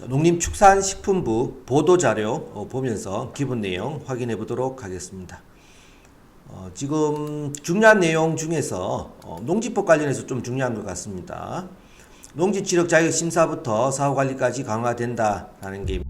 자, 농림축산식품부 보도자료 어, 보면서 기본 내용 확인해 보도록 하겠습니다. 어, 지금 중요한 내용 중에서 어, 농지법 관련해서 좀 중요한 것 같습니다. 농지 지력 자격 심사부터 사후 관리까지 강화된다라는 게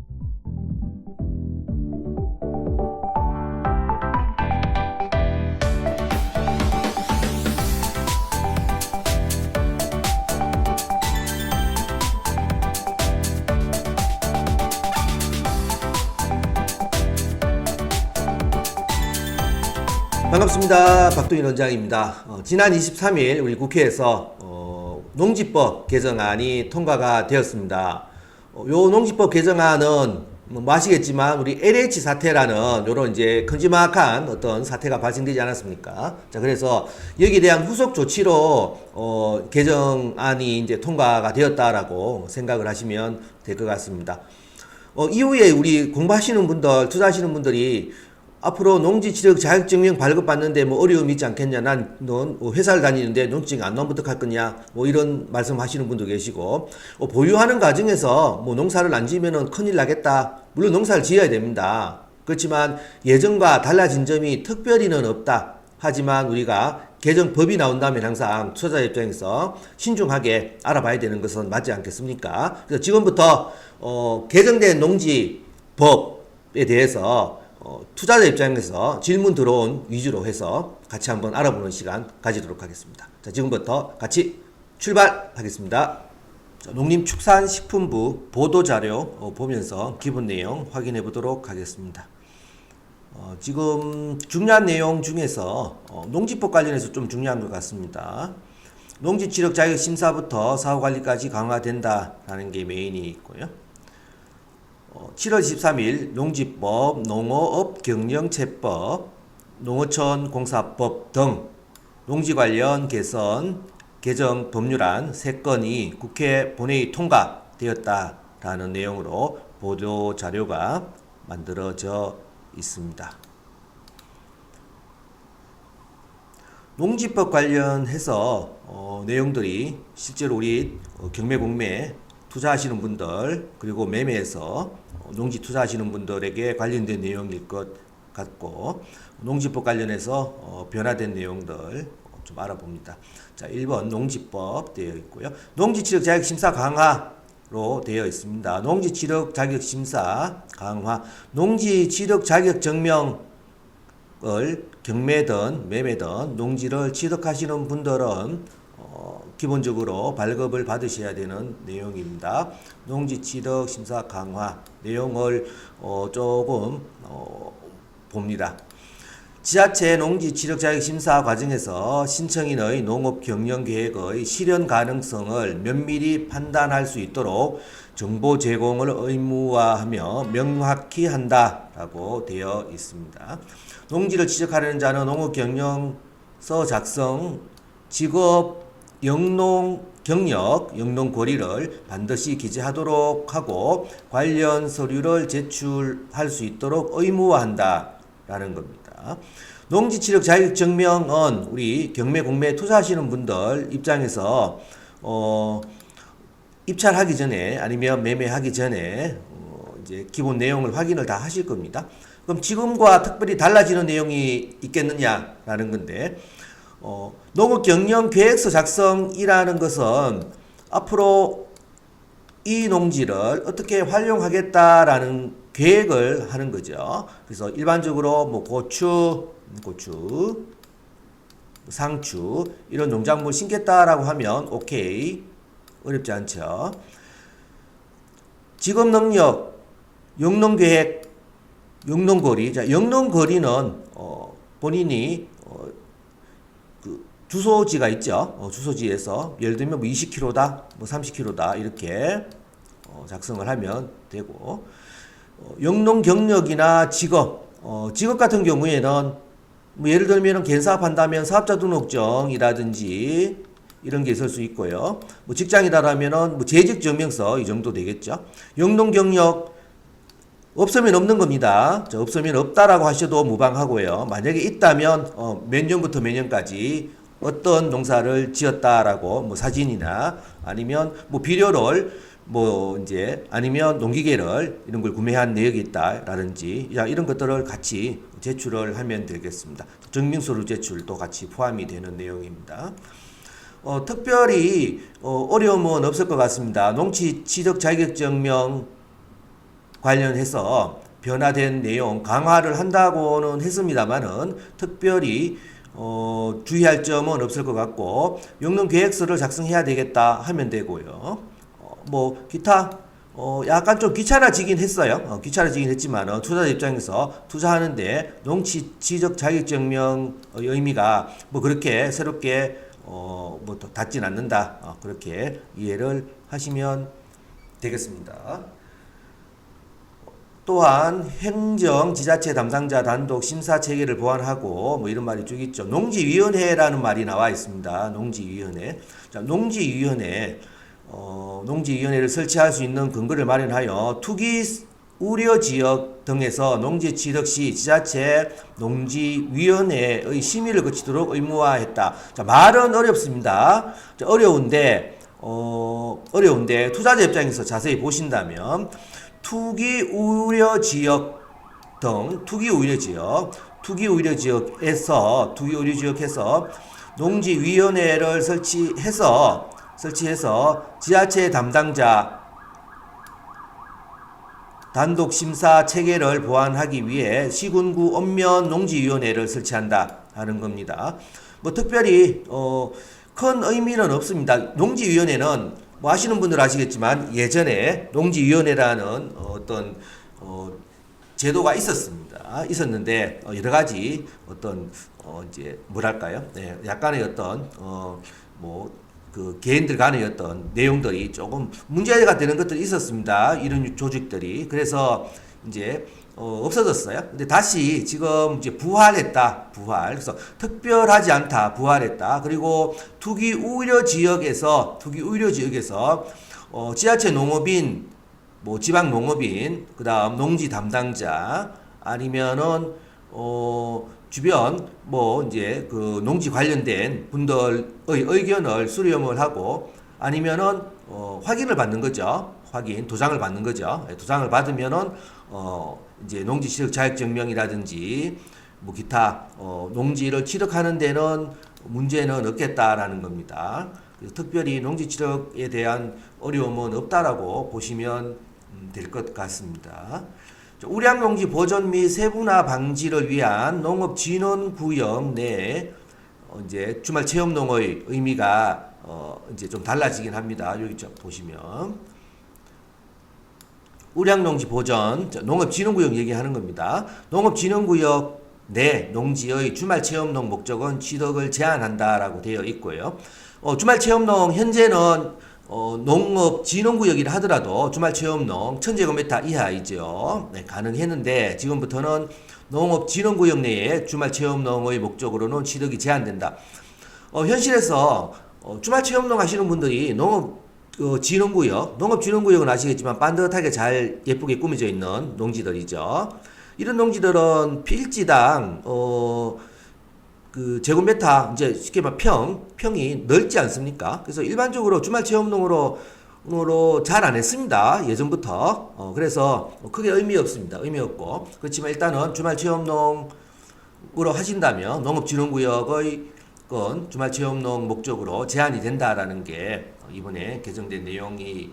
반갑습니다. 박동인 원장입니다. 어, 지난 23일 우리 국회에서 어, 농지법 개정안이 통과가 되었습니다. 어, 요 농지법 개정안은 뭐 아시겠지만 우리 LH 사태라는 요런 이제 큼지막한 어떤 사태가 발생되지 않았습니까? 자 그래서 여기에 대한 후속 조치로 어, 개정안이 이제 통과가 되었다라고 생각을 하시면 될 것 같습니다. 어, 이후에 우리 공부하시는 분들, 투자하시는 분들이 앞으로 농지 지력 자격증명 발급받는데 뭐 어려움이 있지 않겠냐. 난, 넌 회사를 다니는데 농지증 안 나오면 어떡할 거냐. 뭐 이런 말씀 하시는 분도 계시고, 어, 보유하는 과정에서 뭐 농사를 안 지으면은 큰일 나겠다. 물론 농사를 지어야 됩니다. 그렇지만 예전과 달라진 점이 특별히는 없다. 하지만 우리가 개정법이 나온다면 항상 투자자 입장에서 신중하게 알아봐야 되는 것은 맞지 않겠습니까? 그래서 지금부터 어, 개정된 농지법에 대해서 어, 투자자 입장에서 질문 들어온 위주로 해서 같이 한번 알아보는 시간 가지도록 하겠습니다. 자, 지금부터 같이 출발하겠습니다. 자, 농림축산식품부 보도자료 어, 보면서 기본 내용 확인해 보도록 하겠습니다. 어, 지금 중요한 내용 중에서 어, 농지법 관련해서 좀 중요한 것 같습니다. 농지 지력 자격 심사부터 사후 관리까지 강화된다라는 게 메인이 있고요. 어, 7월 13일 농지법, 농어업 경영체법, 농어촌 공사법 등 농지 관련 개선 개정 법률안 3건이 국회 본회의 통과되었다라는 내용으로 보도 자료가 만들어져 있습니다. 농지법 관련해서 어, 내용들이 실제로 우리 어, 경매 공매 투자하시는 분들 그리고 매매에서 어, 농지 투자하시는 분들에게 관련된 내용일 것 같고 농지법 관련해서 어, 변화된 내용들 어, 좀 알아봅니다. 자, 1번 농지법 되어 있고요. 농지지력 자격 심사 강화로 되어 있습니다. 농지지력 자격 심사 강화, 농지지력 자격 증명 을 경매든 매매든 농지를 취득하시는 분들은 어, 기본적으로 발급을 받으셔야 되는 내용입니다. 농지 취득 심사 강화 내용을 어, 조금 어, 봅니다. 지자체 농지 지력 자격 심사 과정에서 신청인의 농업 경영 계획의 실현 가능성을 면밀히 판단할 수 있도록 정보 제공을 의무화하며 명확히 한다라고 되어 있습니다. 농지를 취득하려는 자는 농업 경영서 작성, 직업 영농 경력, 영농 고리를 반드시 기재하도록 하고 관련 서류를 제출할 수 있도록 의무화한다라는 겁니다. 농지 취득 자격 증명은 우리 경매 공매 투자하시는 분들 입장에서 어 입찰하기 전에 아니면 매매하기 전에 어 이제 기본 내용을 확인을 다 하실 겁니다. 그럼 지금과 특별히 달라지는 내용이 있겠느냐라는 건데 어, 농업 경영 계획서 작성이라는 것은 앞으로 이 농지를 어떻게 활용하겠다라는 계획을 하는 거죠. 그래서 일반적으로 뭐 고추, 고추, 상추 이런 농작물 심겠다라고 하면 오케이 어렵지 않죠. 직업 능력, 영농 계획, 영농거리. 자, 영농거리는 어, 본인이 주소지가 있죠. 어, 주소지에서 예를 들면 뭐 20km다, 뭐 30km다 이렇게 어, 작성을 하면 되고 어, 영농 경력이나 직업, 어, 직업 같은 경우에는 뭐 예를 들면 개사업 한다면 사업자 등록증이라든지 이런 게 있을 수 있고요. 뭐 직장이다라면은 뭐 재직 증명서 이 정도 되겠죠. 영농 경력 없으면 없는 겁니다. 저 없으면 없다라고 하셔도 무방하고요. 만약에 있다면 어, 몇 년부터 몇 년까지 어떤 농사를 지었다라고 뭐 사진이나 아니면 뭐 비료를 뭐 이제 아니면 농기계를 이런 걸 구매한 내역이 있다라든지 야 이런 것들을 같이 제출을 하면 되겠습니다. 증명서류 제출도 같이 포함이 되는 내용입니다. 어, 특별히 어, 어려움은 없을 것 같습니다. 농지 취득 자격증명 관련해서 변화된 내용 강화를 한다고는 했습니다만은 특별히 어, 주의할 점은 없을 것 같고 용론 계획서를 작성해야 되겠다 하면 되고요. 어, 뭐 기타 어, 약간 좀 귀찮아지긴 했어요. 어, 귀찮아지긴 했지만 어, 투자자 입장에서 투자하는데 농지 취득 자격증명 의미가 뭐 그렇게 새롭게 어, 뭐더 닿진 않는다. 어, 그렇게 이해를 하시면 되겠습니다. 또한 행정 지자체 담당자 단독 심사 체계를 보완하고 뭐 이런 말이 쭉 있죠. 농지위원회라는 말이 나와 있습니다. 농지위원회. 자, 농지위원회 어, 농지위원회를 설치할 수 있는 근거를 마련하여 투기 우려 지역 등에서 농지 취득 시 지자체 농지위원회의 심의를 거치도록 의무화했다. 자, 말은 어렵습니다. 자, 어려운데 어, 어려운데 투자자 입장에서 자세히 보신다면 투기 우려 지역 등 투기 우려 지역, 투기 우려 지역에서 투기 우려 지역에서 농지 위원회를 설치해서 설치해서 지자체 담당자 단독 심사 체계를 보완하기 위해 시군구 읍면 농지위원회를 설치한다 하는 겁니다. 뭐 특별히 어, 큰 의미는 없습니다. 농지위원회는 뭐 아시는 분들 아시겠지만 예전에 농지위원회라는 어떤 어, 제도가 있었습니다. 있었는데 어, 여러 가지 어떤 어, 이제 뭐랄까요? 네, 약간의 어떤 어뭐 그 개인들 간의 어떤 내용들이 조금 문제가 되는 것들이 있었습니다. 이런 조직들이 그래서 이제 어, 없어졌어요. 근데 다시 지금 이제 부활했다. 부활. 그래서 특별하지 않다. 부활했다. 그리고 투기 우려 지역에서 투기 우려 지역에서 어, 지자체 농업인 뭐 지방 농업인 그다음 농지 담당자 아니면은 어 주변 뭐 이제 그 농지 관련된 분들의 의견을 수렴을 하고 아니면은 어 확인을 받는 거죠. 확인 도장을 받는 거죠. 예, 도장을 받으면은 어 이제 농지 취득 자격 증명이라든지 뭐 기타 어 농지를 취득하는 데는 문제는 없겠다라는 겁니다. 그래서 특별히 농지 취득에 대한 어려움은 없다라고 보시면 음, 될것 같습니다. 우량농지 보존 및 세분화 방지를 위한 농업진흥구역 내 어, 이제 주말 체험농의 의미가 어 이제 좀 달라지긴 합니다. 여기 좀 보시면 우량농지 보전 농업진흥구역 얘기하는 겁니다. 농업진흥구역 내 농지의 주말 체험농 목적은 취득을 제한한다라고 되어 있고요. 어, 주말 체험농 현재는 어, 농업 진흥구역이라 하더라도 주말 체험농 천제곱미터 이하이죠. 네, 가능했는데 지금부터는 농업 진흥구역 내에 주말 체험농의 목적으로는 취득이 제한된다. 어, 현실에서 어, 주말 체험농 하시는 분들이 농업 어, 진흥구역, 농업 진흥구역은 아시겠지만 반듯하게 잘 예쁘게 꾸며져 있는 농지들이죠. 이런 농지들은 필지당 어, 그 제곱미터 이제 쉽게 말하면 평 평이 넓지 않습니까? 그래서 일반적으로 주말 체험농으로 으로 잘 안 했습니다. 예전부터. 어, 그래서 크게 의미 없습니다. 의미 없고. 그렇지만 일단은 주말 체험농으로 하신다면 농업진흥구역의 건 주말 체험농 목적으로 제한이 된다라는 게 이번에 개정된 내용이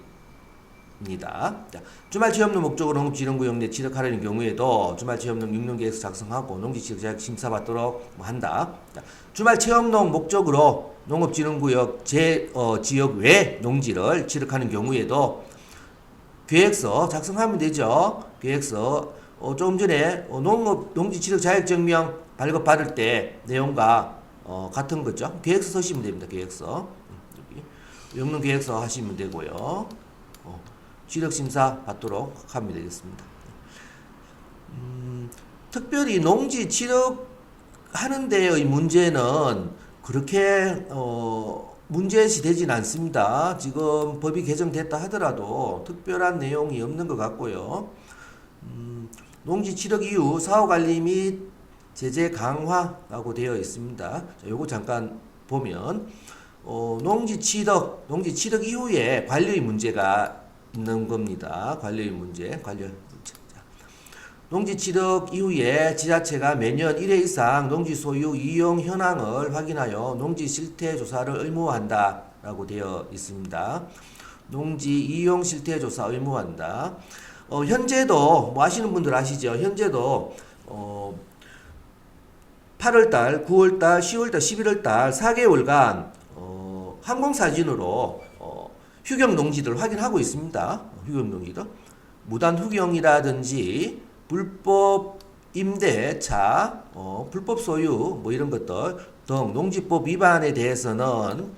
입니다. 자, 주말 체험농 목적으로 농업진흥구역 내 취득하려는 경우에도 주말 체험농 육농계획서 작성하고 농지 취득 자격 심사받도록 뭐 한다. 자, 주말 체험농 목적으로 농업진흥구역 제 어, 지역 외 농지를 취득하는 경우에도 계획서 작성하면 되죠. 계획서 어, 조금 전에 어, 농업 농지 취득 자격증명 발급 받을 때 내용과 어, 같은 거죠. 계획서 쓰시면 됩니다. 계획서 영농 계획서 하시면 되고요. 어. 취득 심사 받도록 하면 되겠습니다. 음, 특별히 농지 취득 하는 데의 문제는 그렇게 어, 문제시 되진 않습니다. 지금 법이 개정됐다 하더라도 특별한 내용이 없는 것 같고요. 음, 농지 취득 이후 사후 관리 및 제재 강화라고 되어 있습니다. 자, 요거 잠깐 보면 어, 농지 취득, 농지 취득 이후에 관리의 문제가 있는 겁니다. 관련 문제, 관련 문제. 자, 농지 취득 이후에 지자체가 매년 1회 이상 농지 소유 이용 현황을 확인하여 농지 실태 조사를 의무화한다 라고 되어 있습니다. 농지 이용 실태 조사 의무화한다. 어, 현재도 뭐 아시는 분들 아시죠? 현재도 어, 8월달, 9월달, 10월달, 11월달 4개월간 어, 항공사진으로 어, 휴경 농지들 확인하고 있습니다. 어, 휴경 농지들 무단 휴경이라든지 불법 임대차, 어, 불법 소유 뭐 이런 것들 등 농지법 위반에 대해서는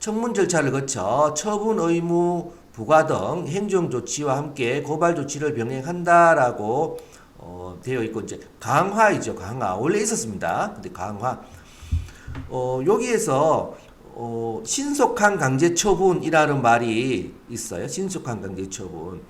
청문 절차를 거쳐 처분 의무 부과 등 행정 조치와 함께 고발 조치를 병행한다라고 어, 되어 있고 이제 강화이죠 강화 원래 있었습니다. 근데 강화 어, 여기에서 어, 신속한 강제 처분이라는 말이 있어요. 신속한 강제 처분.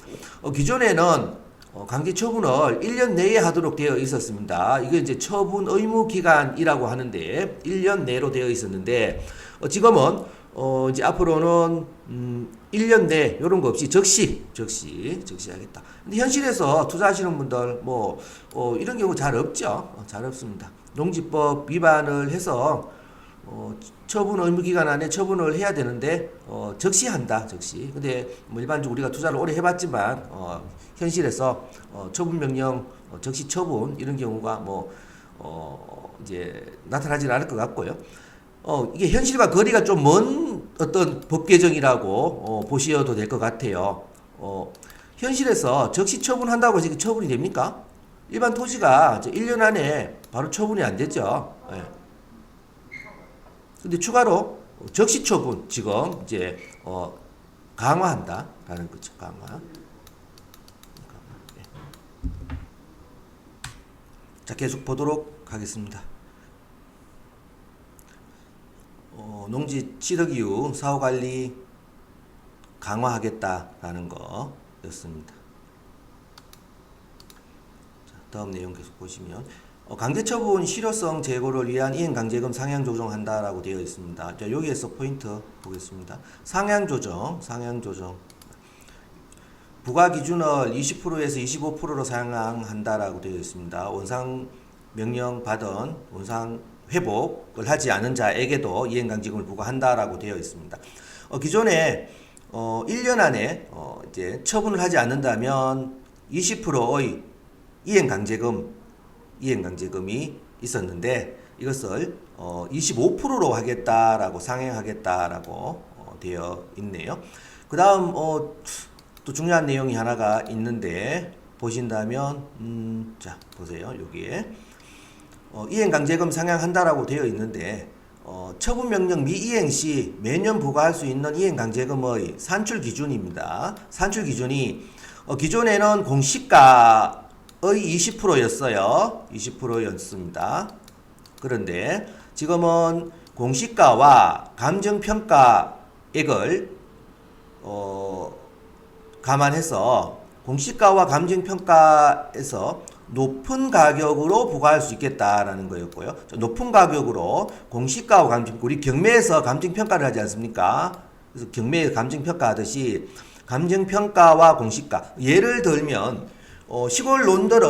어, 기존에는 어, 강제 처분을 1년 내에 하도록 되어 있었습니다. 이게 이제 처분 의무 기간이라고 하는데 1년 내로 되어 있었는데 어, 지금은 어, 이제 앞으로는 음, 1년 내 이런 거 없이 적시, 적시, 적시하겠다. 근데 현실에서 투자하시는 분들 뭐 어, 이런 경우 잘 없죠. 어, 잘 없습니다. 농지법 위반을 해서 어, 처분 의무 기간 안에 처분을 해야 되는데 어, 적시한다, 적시. 근데 뭐 일반적으로 우리가 투자를 오래 해봤지만 어, 현실에서 어, 처분 명령, 어, 적시 처분 이런 경우가 뭐 어, 이제 나타나지는 않을 것 같고요. 어, 이게 현실과 거리가 좀 먼 어떤 법 개정이라고 어, 보셔도 될 것 같아요. 어, 현실에서 적시 처분한다고 해서 처분이 됩니까? 일반 토지가 이제 1년 안에 바로 처분이 안 되죠. 예. 근데 추가로 적시 처분 지금 이제 어, 강화한다라는 거죠. 강화. 강화. 예. 자, 계속 보도록 하겠습니다. 어, 농지 취득 이후 사후 관리 강화하겠다라는 거였습니다. 자, 다음 내용 계속 보시면 어, 강제처분 실효성 제고를 위한 이행 강제금 상향 조정한다라고 되어 있습니다. 자, 여기에서 포인트 보겠습니다. 상향 조정, 상향 조정. 부과 기준을 20%에서 25%로 상향한다라고 되어 있습니다. 원상 명령 받은 원상 회복을 하지 않은 자에게도 이행강제금을 부과한다라고 되어 있습니다. 어, 기존에 어, 1년 안에 어, 이제 처분을 하지 않는다면 20%의 이행강제금 이행강제금이 있었는데 이것을 어, 25%로 하겠다라고 상향하겠다라고 어, 되어 있네요. 그 다음 어, 또 중요한 내용이 하나가 있는데 보신다면 음, 자 보세요 여기에 어, 이행강제금 상향한다라고 되어 있는데 어, 처분명령 미이행 시 매년 부과할 수 있는 이행강제금의 산출 기준입니다. 산출 기준이 어, 기존에는 공시가의 20%였어요. 20%였습니다. 그런데 지금은 공시가와 감정평가액을 어, 감안해서 공시가와 감정평가에서 높은 가격으로 부과할 수 있겠다라는 거였고요. 높은 가격으로 공시가와 감정, 우리 경매에서 감정평가를 하지 않습니까? 그래서 경매에서 감정평가 하듯이 감정평가와 공시가. 예를 들면, 어, 시골 론들은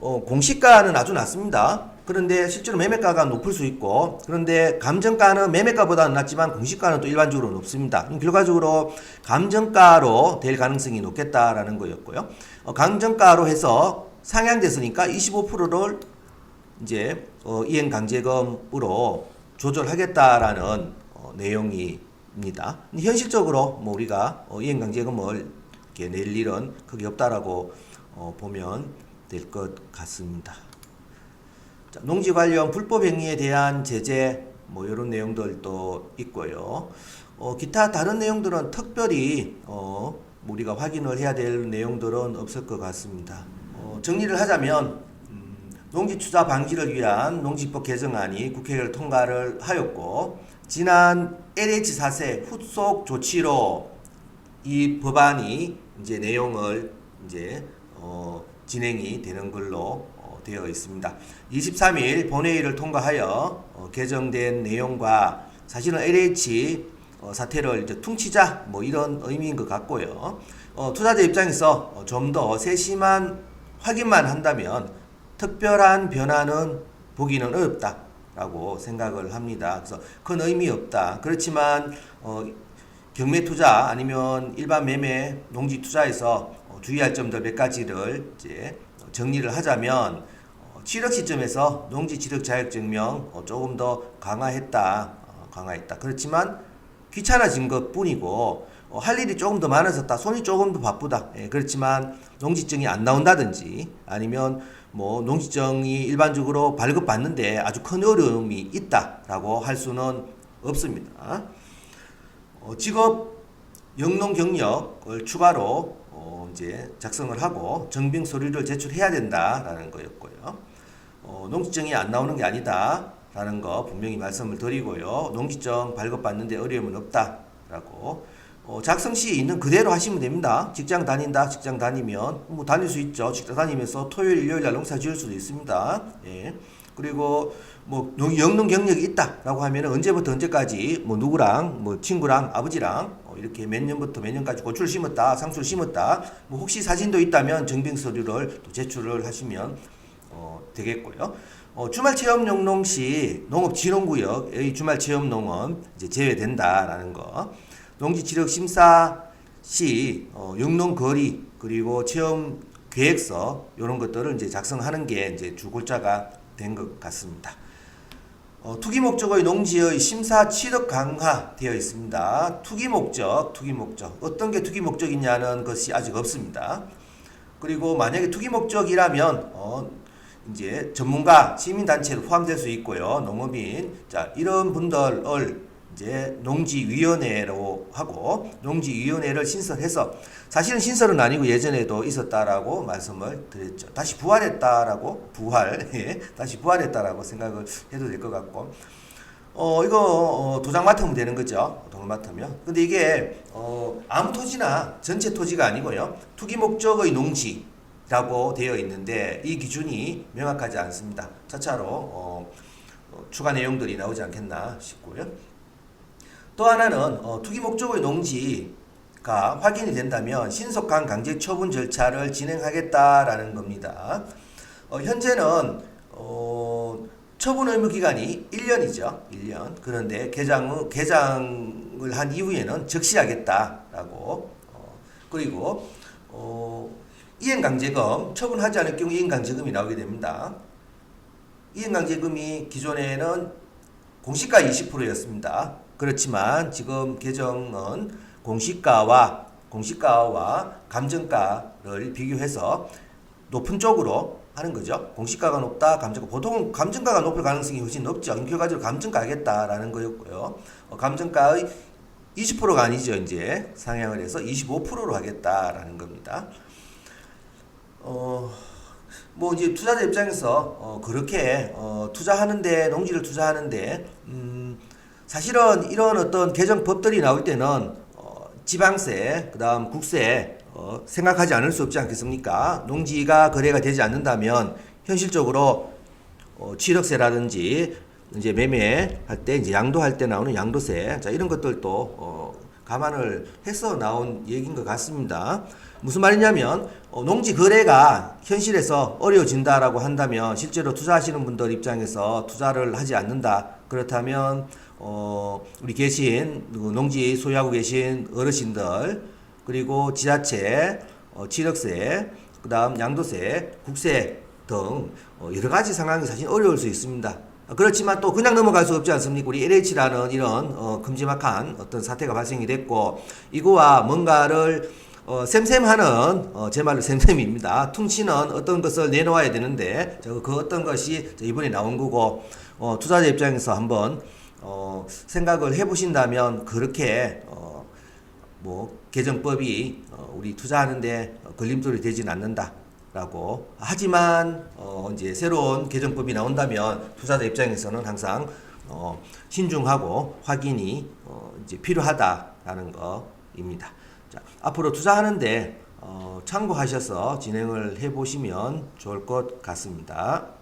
어, 공시가는 아주 낮습니다. 그런데 실제로 매매가가 높을 수 있고 그런데 감정가는 매매가보다는 낮지만 공시가는 또 일반적으로 높습니다. 결과적으로 감정가로 될 가능성이 높겠다라는 거였고요. 어, 감정가로 해서 상향됐으니까 25%를 이제 어, 이행 강제금으로 조절하겠다라는 어, 내용입니다. 현실적으로 뭐 우리가 어, 이행 강제금을 이렇게 낼 일은 크게 없다라고 어, 보면 될 것 같습니다. 자, 농지 관련 불법 행위에 대한 제재 뭐 이런 내용들도 있고요. 어, 기타 다른 내용들은 특별히 어, 우리가 확인을 해야 될 내용들은 없을 것 같습니다. 어, 정리를 하자면 음, 농지 투자 방지를 위한 농지법 개정안이 국회를 통과를 하였고 지난 LH 사세 후속 조치로 이 법안이 이제 내용을 이제 어, 진행이 되는 걸로 어, 되어 있습니다. 23일 본회의를 통과하여 어, 개정된 내용과 사실은 LH 어, 사태를 이제 퉁치자 뭐 이런 의미인 것 같고요. 어, 투자자 입장에서 어, 좀더 세심한 확인만 한다면 특별한 변화는 보기는 어렵다 라고 생각을 합니다. 그래서 큰 의미 없다. 그렇지만 어, 경매 투자 아니면 일반 매매 농지 투자에서 어, 주의할 점들 몇 가지를 이제 정리를 하자면 어, 취득 시점에서 농지 취득 자격 증명 어, 조금 더 강화했다. 어, 강화했다. 그렇지만 귀찮아진 것 뿐이고 어, 할 일이 조금 더 많아졌다. 손이 조금 더 바쁘다. 예, 그렇지만 농지증이 안 나온다든지 아니면 뭐 농지증이 일반적으로 발급받는데 아주 큰 어려움이 있다라고 할 수는 없습니다. 어, 직업 영농 경력을 추가로 어, 이제 작성을 하고 정빙 서류를 제출해야 된다라는 거였고요. 어, 농지증이 안 나오는 게 아니다라는 거 분명히 말씀을 드리고요. 농지증 발급받는데 어려움은 없다라고 어, 작성 시 있는 그대로 하시면 됩니다. 직장 다닌다, 직장 다니면 뭐 다닐 수 있죠. 직장 다니면서 토요일, 일요일 날 농사 지을 수도 있습니다. 예. 그리고 뭐 농- 영농 경력이 있다라고 하면 언제부터 언제까지 뭐 누구랑 뭐 친구랑 아버지랑 어, 이렇게 몇 년부터 몇 년까지 고추를 심었다, 상추를 심었다. 뭐 혹시 사진도 있다면 정빙 서류를 또 제출을 하시면 어, 되겠고요. 어, 주말 체험 영농 시 농업진흥구역의 주말 체험 농은 이제 제외된다라는 거. 농지 지력 심사 시 어, 영농 거리 그리고 체험 계획서 이런 것들을 이제 작성하는 게 이제 주 골자가 된 것 같습니다. 어, 투기 목적의 농지의 심사 취득 강화되어 있습니다. 투기 목적, 투기 목적. 어떤 게 투기 목적이냐는 것이 아직 없습니다. 그리고 만약에 투기 목적이라면 어, 이제 전문가, 시민단체도 포함될 수 있고요. 농업인, 자 이런 분들을 이제 농지위원회로 하고 농지위원회를 신설해서 사실은 신설은 아니고 예전에도 있었다라고 말씀을 드렸죠. 다시 부활했다라고 부활, 예, 다시 부활했다라고 생각을 해도 될 것 같고. 어 이거 어, 도장 맡으면 되는 거죠. 도장 맡으면. 근데 이게 어 아무 토지나 전체 토지가 아니고요. 투기 목적의 농지 라고 되어 있는데 이 기준이 명확하지 않습니다. 차차로 어, 어, 추가 내용들이 나오지 않겠나 싶고요. 또 하나는 어, 투기 목적의 농지가 확인이 된다면 신속한 강제 처분 절차를 진행하겠다라는 겁니다. 어, 현재는 어, 처분 의무 기간이 1년이죠. 1년. 그런데 개장 후- 개장을 한 이후에는 적시하겠다라고 어, 그리고 어, 이행강제금 처분하지 않을 경우 이행강제금이 나오게 됩니다. 이행강제금이 기존에는 공시가 20%였습니다. 그렇지만 지금 개정은 공시가와 공시가와 감정가를 비교해서 높은 쪽으로 하는 거죠. 공시가가 높다, 감정가 보통 감정가가 높을 가능성이 훨씬 높죠. 결과적으로 감정가 하겠다라는 거였고요. 어, 감정가의 20%가 아니죠. 이제 상향을 해서 25%로 하겠다라는 겁니다. 어, 뭐 이제 투자자 입장에서 어, 그렇게 어, 투자하는데 농지를 투자하는데 음, 사실은 이런 어떤 개정 법들이 나올 때는 어, 지방세 그다음 국세 어, 생각하지 않을 수 없지 않겠습니까? 농지가 거래가 되지 않는다면 현실적으로 어, 취득세라든지 이제 매매할 때 이제 양도할 때 나오는 양도세 자 이런 것들도 어, 감안을 해서 나온 얘기인 것 같습니다. 무슨 말이냐면 어, 농지 거래가 현실에서 어려워진다라고 한다면 실제로 투자하시는 분들 입장에서 투자를 하지 않는다 그렇다면 어, 우리 계신 그 농지 소유하고 계신 어르신들 그리고 지자체 어, 취득세 그다음 양도세 국세 등 어, 여러 가지 상황이 사실 어려울 수 있습니다. 어, 그렇지만 또 그냥 넘어갈 수 없지 않습니까? 우리 LH라는 이런 어, 큼지막한 어떤 사태가 발생이 됐고 이거와 뭔가를 어, 샘샘하는 어, 제 말로 샘샘입니다. 퉁치는 어떤 것을 내놓아야 되는데 저, 그 어떤 것이 저 이번에 나온 거고 어, 투자자 입장에서 한번 어, 생각을 해보신다면 그렇게 어, 뭐 개정법이 어, 우리 투자하는데 어, 걸림돌이 되진 않는다 라고 하지만 어, 이제 새로운 개정법이 나온다면 투자자 입장에서는 항상 어, 신중하고 확인이 어, 이제 필요하다라는 거입니다. 자, 앞으로 투자하는데 어, 참고하셔서 진행을 해 보시면 좋을 것 같습니다.